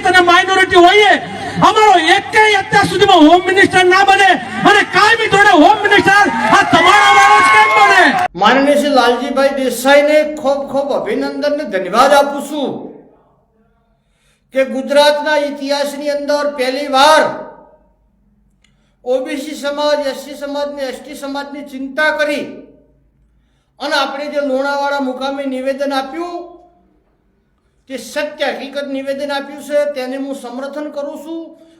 દલિત અને માઇનોરિટી હોઈએ, અમારો એકેય અત્યાર સુધીમાં હોમ મિનિસ્ટર ના બને અને કાયમી ધોરણે હોમ મિનિસ્ટર આ તમારા વાળો જ કેમ બને? માનનીય શ્રી લાલજીભાઈ દેસાઈને ખૂબ ખૂબ અભિનંદન ને ધન્યવાદ આપું છું કે ગુજરાતના ઇતિહાસની અંદર પહેલી વાર ઓબીસી સમાજ, એસસી સમાજ ને એસટી સમાજની ચિંતા કરી અને આપણે જે લોણાવાળા મુકામે નિવેદન આપ્યું તે સત્ય હકીકત નિવેદન આપ્યું છે, તેને હું સમર્થન કરું છું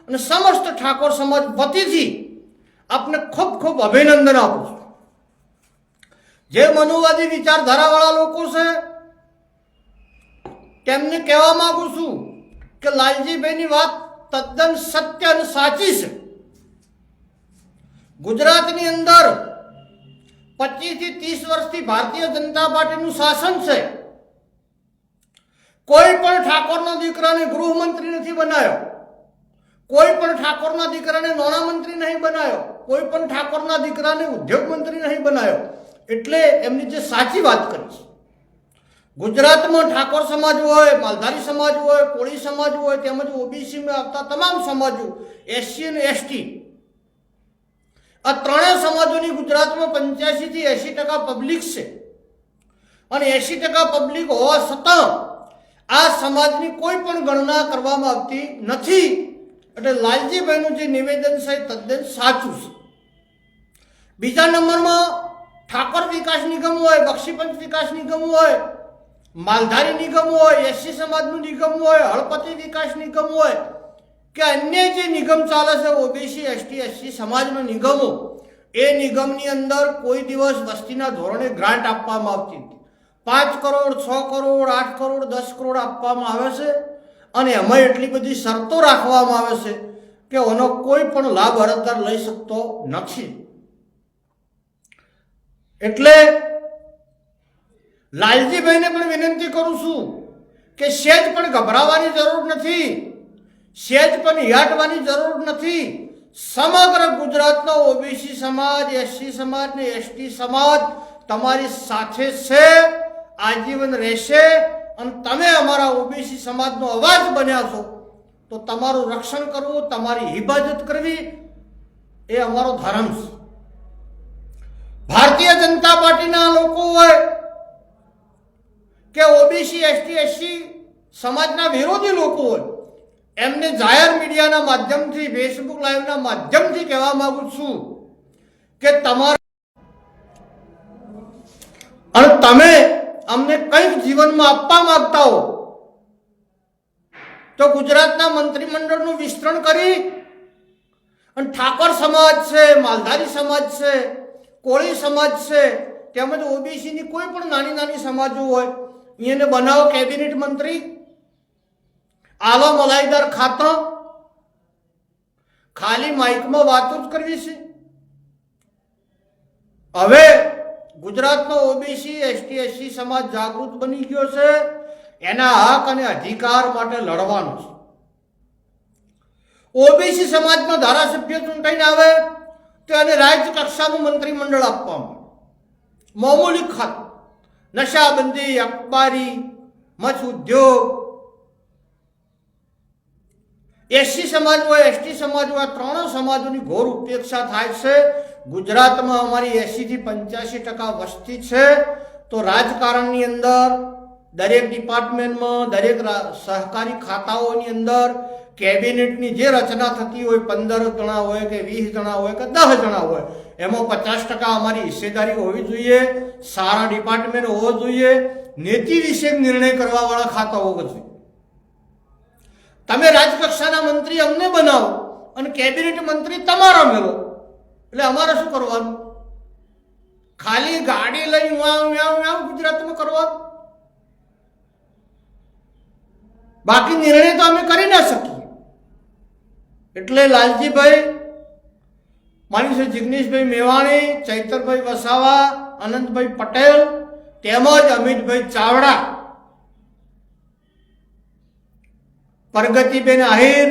અને સમસ્ત ઠાકોર સમાજ વતીથી આપને ખૂબ ખૂબ અભિનંદન આપું છું. જે મનુવાદી વિચારધારાવાળા લોકો છે, તેમને કહેવા માંગુ છું કે લાલજીભાઈની વાત તદ્દન સત્ય અને સાચી છે. ગુજરાતની અંદર પચીસથી ત્રીસ વર્ષથી ભારતીય જનતા પાર્ટીનું શાસન છે. કોઈ પણ ઠાકોરના દીકરાને ગૃહમંત્રી નથી બનાવ્યો કોઈ પણ ઠાકોરના દીકરાને નાણા મંત્રી નહીં બનાવ્યો કોઈ પણ ઠાકોરના દીકરાને ઉદ્યોગ મંત્રી નહીં બનાવ્યો એટલે એમની જે સાચી વાત કરી છે. ગુજરાતમાં ઠાકોર સમાજ હોય, માલધારી સમાજ હોય, કોળી સમાજ હોય, તેમજ ઓબીસીમાં આવતા તમામ સમાજો, એસસી અને એસટી, આ ત્રણેય સમાજોની ગુજરાતમાં પંચ્યાસી થી એસી ટકા પબ્લિક છે. અને એસી ટકા પબ્લિક હોવા છતાં આ સમાજની કોઈ પણ ગણના કરવામાં આવતી નથી. એટલે લાલજીભાઈનું જે નિવેદન છે તદ્દન સાચું છે. બીજા નંબરમાં ઠાકોર વિકાસ નિગમ હોય, બક્ષીપંચ વિકાસ નિગમ હોય, માલધારી નિગમ હોય, એસસી સમાજનું નિગમ હોય, હળપતિ વિકાસ નિગમ હોય, કે અન્ય જે નિગમ ચાલે છે, ઓબીસી, એસટી, એસસી સમાજના નિગમો, એ નિગમની અંદર કોઈ દિવસ વસ્તીના ધોરણે ગ્રાન્ટ આપવામાં આવતી નથી. પાંચ કરોડ, છ કરોડ, આઠ કરોડ, દસ કરોડ આપવામાં આવે છે અને એમાં એટલી બધી શરતો રાખવામાં આવે છે કે એનો કોઈ પણ લાભ અરજદાર લઈ શકતો નથી. એટલે લાલજીભાઈને પણ વિનંતી કરું છું કે સેજ પણ ગભરાવાની જરૂર નથી, સેજ પણ યાટવાની જરૂર નથી. સમગ્ર ગુજરાતનો ઓબીસી સમાજ, એસસી સમાજ ને એસટી સમાજ તમારી સાથે છે. આજીવન રહેશે અને તમે અમારા ઓબીસી સમાજનો અવાજ બન્યા છો, તો તમારું રક્ષણ કરવું, તમારી હિફાજત કરવી એ અમારો ધર્મ છે. ભારતીય જનતા પાર્ટીના લોકો હોય કે ઓબીસી, એસટી, એસસી સમાજના વિરોધી લોકો હોય, એમને જાહેર મીડિયાના માધ્યમથી, ફેસબુક લાઈવના માધ્યમથી કહેવા માંગુ છું કે તમારા અને તમે અમને કંઈક જીવનમાં આપવા માંગતા હો? તો ગુજરાતના મંત્રીમંડળનું વિસ્તરણ કરી. અને ઠાકોર સમાજ છે, માલધારી સમાજ છે, કોળી સમાજ છે, તેમજ ઓબીસીની કોઈ પણ નાની નાની સમાજો હોય એને બનાવો કેબિનેટ મંત્રી. આલો મલાઈદાર ખાતો. ખાલી માઇકમાં વાતો જ કરવી છે. હવે ગુજરાતનો ઓબીસી એસટી એસસી સમાજ જાગૃત બની ગયો છે. એના હક અને અધિકાર માટે લડવાનું છે. ઓબીસી સમાજનો ધારાસભ્ય ચૂંટાઈને આવે તો એને રાજ્ય કક્ષાનું મંત્રીમંડળ આપવામાં મામૂલી ખાતું નશાબંધી, અખબારી, મત્સ્ય ઉદ્યોગ. એસસી સમાજ હોય એસટી સમાજ હોય, આ ત્રણેય સમાજોની ઘોર ઉપેક્ષા થાય છે. ગુજરાતમાં અમારી એસી થી પંચ્યાસી ટકા વસ્તી છે, તો રાજકારણની અંદર, દરેક ડિપાર્ટમેન્ટમાં, દરેક સહકારી ખાતાઓની અંદર, કેબિનેટની જે રચના થતી હોય, પંદર જણા હોય કે વીસ જણા હોય કે દસ જણા હોય, એમાં પચાસ ટકા અમારી હિસ્સેદારી હોવી જોઈએ, સારા ડિપાર્ટમેન્ટ હોવો જોઈએ, નીતિ વિશે નિર્ણય કરવાવાળા ખાતા હોવા જોઈએ. તમે રાજકક્ષાના મંત્રી અમને બનાવો અને કેબિનેટ મંત્રી તમારા મેળવો. એટલે અમારે શું કરવાનું? ખાલી ગાડી લઈ વાવ વાવ વાવ ગુજરાતમાં કરવાનું? બાકી નિર્ણય તો અમે કરી ના શકીએ. એટલે લાલજીભાઈ માની છે જિગ્નેશભાઈ મેવાણી, ચૈતરભાઈ વસાવા, અનંતભાઈ પટેલ, તેમજ અમિતભાઈ ચાવડા, પ્રગતિબેન આહિર,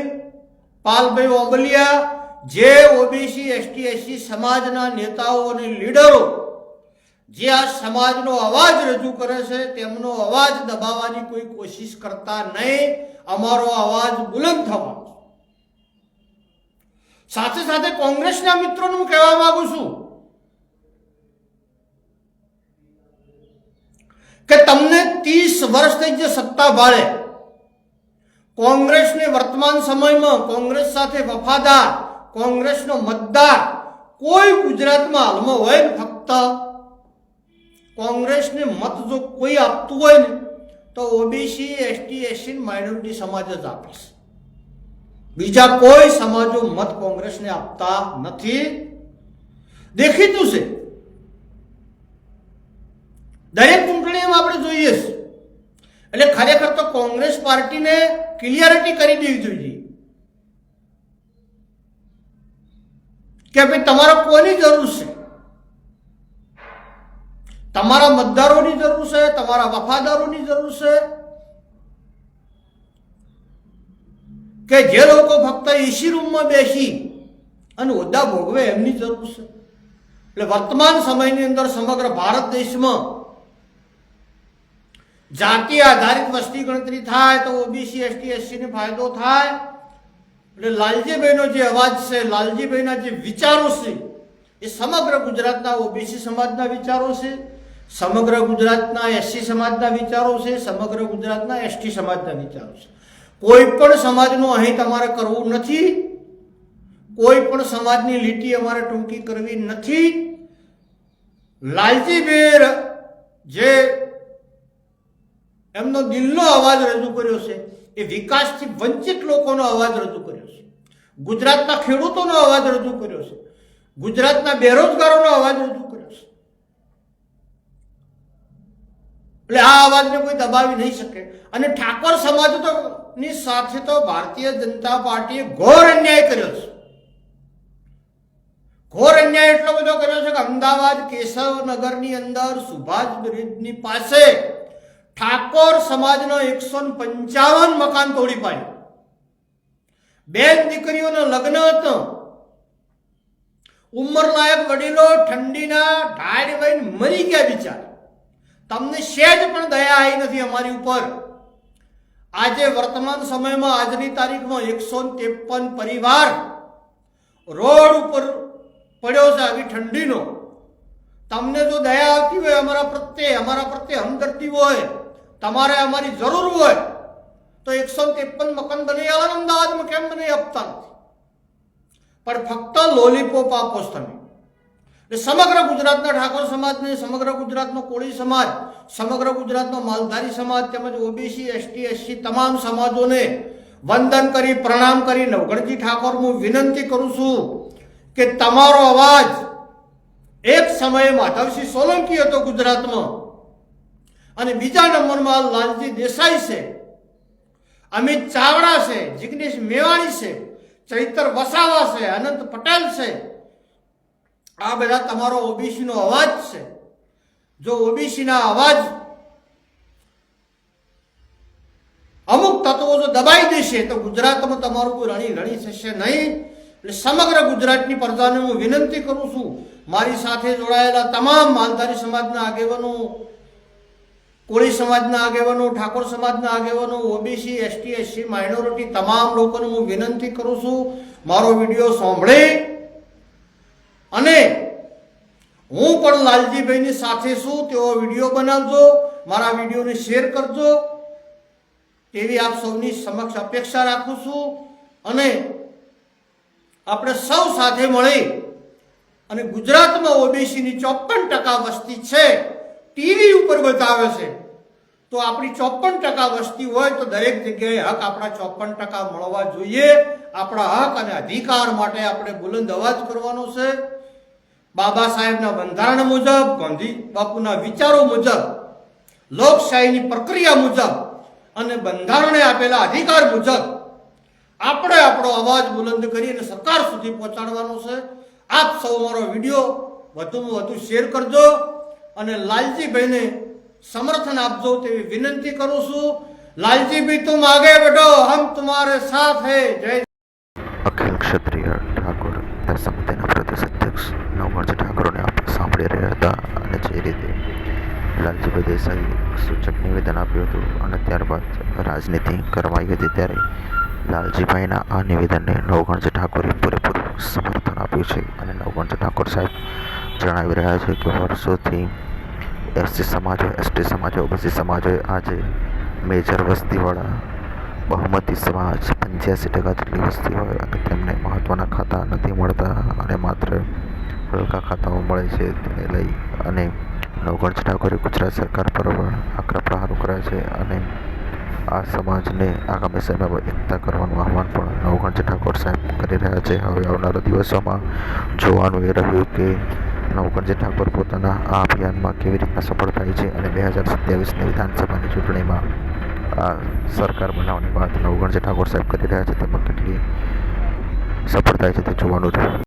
પાલભાઈ ઓબલિયા જે ઓબીસી એસટી એસસી સમાજના નેતાઓ અને લીડરો જે આ સમાજનો અવાજ રજૂ કરે છે, તેમનો અવાજ દબાવવાની કોઈ કોશિશ કરતા નહીં. અમારો અવાજ બુલંદ થવાનો સાથે સાથે કોંગ્રેસના મિત્રોને હું કહેવા માંગુ છું કે તમને ત્રીસ વર્ષથી જે સત્તા ભાળે, કોંગ્રેસને વર્તમાન સમયમાં કોંગ્રેસ સાથે વફાદાર કોંગ્રેસનો મતદાર કોઈ ગુજરાતમાં હાલમાં હોય ને ફક્ત, કોંગ્રેસને મત જો કોઈ આપતું હોય ને, તો ઓબીસી એસટી એસસી માઇનોરિટી સમાજ જ આપીશ. બીજા કોઈ સમાજો મત કોંગ્રેસને આપતા નથી. દેખીતું છે. દરેક ચૂંટણીમાં આપણે જોઈએ છે. એટલે ખરેખર તો કોંગ્રેસ પાર્ટીને ક્લિયરિટી કરી દેવી જોઈએ. કે ભાઈ તમારે કોની જરૂર છે? તમારા મતદારોની જરૂર છે, તમારા વફાદારોની જરૂર છે? કે જે લોકો ફક્ત એસી રૂમમાં બેસી અને હોદ્દા ભોગવે એમની જરૂર છે? એટલે વર્તમાન સમયની અંદર સમગ્ર ભારત દેશમાં જાતિ આધારિત વસ્તી ગણતરી થાય તો ઓબીસી, એસટી, એસસીને ફાયદો થાય. એટલે લાલજીભાઈનો જે અવાજ છે, લાલજીભાઈના જે વિચારો છે, એ સમગ્ર ગુજરાતના ઓબીસી સમાજના વિચારો છે, સમગ્ર ગુજરાતના એસસી સમાજના વિચારો છે, સમગ્ર ગુજરાતના એસટી સમાજના વિચારો છે. કોઈ પણ સમાજનું અહીં તમારે કરવું નથી, કોઈ પણ સમાજની લીટી અમારે ટૂંકી કરવી નથી. લાલજીબેર જે એમનો દિલનો અવાજ રજૂ કર્યો છે એ વિકાસથી વંચિત લોકોનો અવાજ રજૂ કર્યો છે. ગુજરાતના ખેડૂતોનો અવાજ રજૂ કર્યો છે. ગુજરાતના બેરોજગારોનો અવાજ રજૂ કર્યો છે. એટલે આ અવાજને કોઈ દબાવી નહીં શકે. અને ઠાકોર સમાજ તો ની સાથે તો ભારતીય જનતા પાર્ટીએ ઘોર અન્યાય કર્યો છે. ઘોર અન્યાય એટલો બધો કર્યો છે કે અમદાવાદ કેશવનગરની અંદર સુભાષ બ્રિજની પાસે ઠાકોર સમાજનો એકસો પંચાવન મકાન તોડી પાડ્યું. બેન દીકરીઓના લગ્ન હતા. ઉંમરલાયક વડીલો ઠંડીના ઢાળ વહીને મરી ગયા બિચાર. તમને શેજ પણ દયા આવી નથી અમારી ઉપર. આજે વર્તમાન સમયમાં આજની તારીખમાં એકસો ત્રેપન પરિવાર રોડ ઉપર પડ્યો છે આવી ઠંડીનો. તમને જો દયા આવતી હોય, અમારા પ્રત્યે અમારા પ્રત્યે હમદર્દી હોય તમારે અમારી જરૂર હોય તો એકસો ત્રેપન મકાન બની આવે અમદાવાદમાં કેમ બની આપતા નથી? પણ ફક્ત લોલીપોપ આપો તમે. સમગ્ર ગુજરાતના ઠાકોર સમાજને સમગ્ર ગુજરાતનો કોળી સમાજ, સમગ્ર ગુજરાતનો માલધારી સમાજ તેમજ ઓબીસી એસટી એસસી તમામ સમાજોને વંદન કરી, પ્રણામ કરી, નવગણજી ઠાકોર હું વિનંતી કરું છું કે તમારો અવાજ એક સમયે માધવસિંહ સોલંકી હતો ગુજરાતમાં. અને બીજા નંબરમાં લાલજી દેસાઈ છે, અમિત ચાવડા છે, જિગ્નેશ મેવાણી છે, ચૈતર વસાવા છે, અનંત પટેલ છે. આ બધા તમારો ઓબીસીનો અવાજ છે. જો ઓબીસીના અવાજ અમુક તત્વો જો દબાઈ દેશે તો ગુજરાતમાં તમારું કોઈ રણી રણી થશે નહીં. એટલે સમગ્ર ગુજરાતની પ્રજાને હું વિનંતી કરું છું, મારી સાથે જોડાયેલા તમામ માલધારી સમાજના આગેવાનો કોળી સમાજના આગેવાનો, ઠાકોર સમાજના આગેવાનો, ઓબીસી, એસટી, એસસી, માઇનોરિટી તમામ લોકોને હું વિનંતી કરું છું, મારો વીડિયો સાંભળે અને હું પણ લાલજીભાઈની સાથે છું, તેઓ વીડિયો બનાવજો, મારા વિડીયોને શેર કરજો તેવી આપ સૌની સમક્ષ અપેક્ષા રાખું છું અને આપણે સૌ સાથે મળી અને ગુજરાતમાં ઓબીસીની ચોપન ટકા વસ્તી છે. ટીવી ઉપર બતાવે છે. તો આપણી ચોપન ટકા વસ્તી હોય તો દરેક જગ્યાએ હક આપણા ચોપન ટકા મળવા જોઈએ. આપણા હક અને અધિકાર માટે આપણે બુલંદ અવાજ કરવાનો છે. બાબા સાહેબના બંધારણ મુજબ, ગાંધી બાપુના વિચારો મુજબ, લોકશાહીની પ્રક્રિયા મુજબ અને બંધારણે આપેલા અધિકાર મુજબ આપણે આપણો અવાજ બુલંદ કરી અને સરકાર સુધી પહોંચાડવાનો છે. આપ સૌ મારો વીડિયો વધુમાં વધુ શેર કરજો. અને લાલજીભાઈને સમર્થન આપજો તેવી વિનંતી કરું છું. લાલજીભાઈ, તું આગે બેઠો હમ તુમારે સાથ હે. જય અખિલ ક્ષત્રિય ઠાકોર સમિતિના પ્રદેશ અધ્યક્ષ નવમર્જ ઠાકોરને આપણે સાંભળી રહ્યા હતા અને જે રીતે લાલજીભાઈ દેસાઈ સૂચક નિવેદન આપ્યું હતું અને ત્યારબાદ રાજનીતિ કરવાઈ હતી ત્યારે લાલજીભાઈના આ નિવેદનને નવગણજ ઠાકોરે પૂરેપૂરું સમર્થન આપ્યું છે. અને નવગણજ ઠાકોર સાહેબ જણાવી રહ્યા છે કે વર્ષોથી એસસી સમાજ હોય, એસટી સમાજ હોય, ઓબીસી સમાજ હોય, આજે મેજર વસ્તીવાળા બહુમતી સમાજ પંચ્યાસી ટકા જેટલી વસ્તી હોય અને તેમને મહત્ત્વના ખાતા નથી મળતા અને માત્ર હલકા ખાતાઓ મળે છે તેને લઈ અને નવગણજી ઠાકોરે ગુજરાત સરકાર પર આકરા પ્રહારો કર્યા છે અને આ સમાજને આગામી સમયમાં એકતા કરવાનું આહવાન પણ નવગણજી ઠાકોર સાહેબ કરી રહ્યા છે. હવે આવનારા દિવસોમાં જોવાનું એ રહ્યું કે નવગણજી ઠાકોર પોતાના આ અભિયાનમાં કેવી રીતના સફળ થાય છે અને બે હજાર સત્યાવીસની વિધાનસભાની ચૂંટણીમાં આ સરકાર બનાવવાની વાત નવગણજી ઠાકોર સાહેબ કરી રહ્યા છે તેમાં કેટલી સફળ થાય છે તે જોવાનું રહ્યું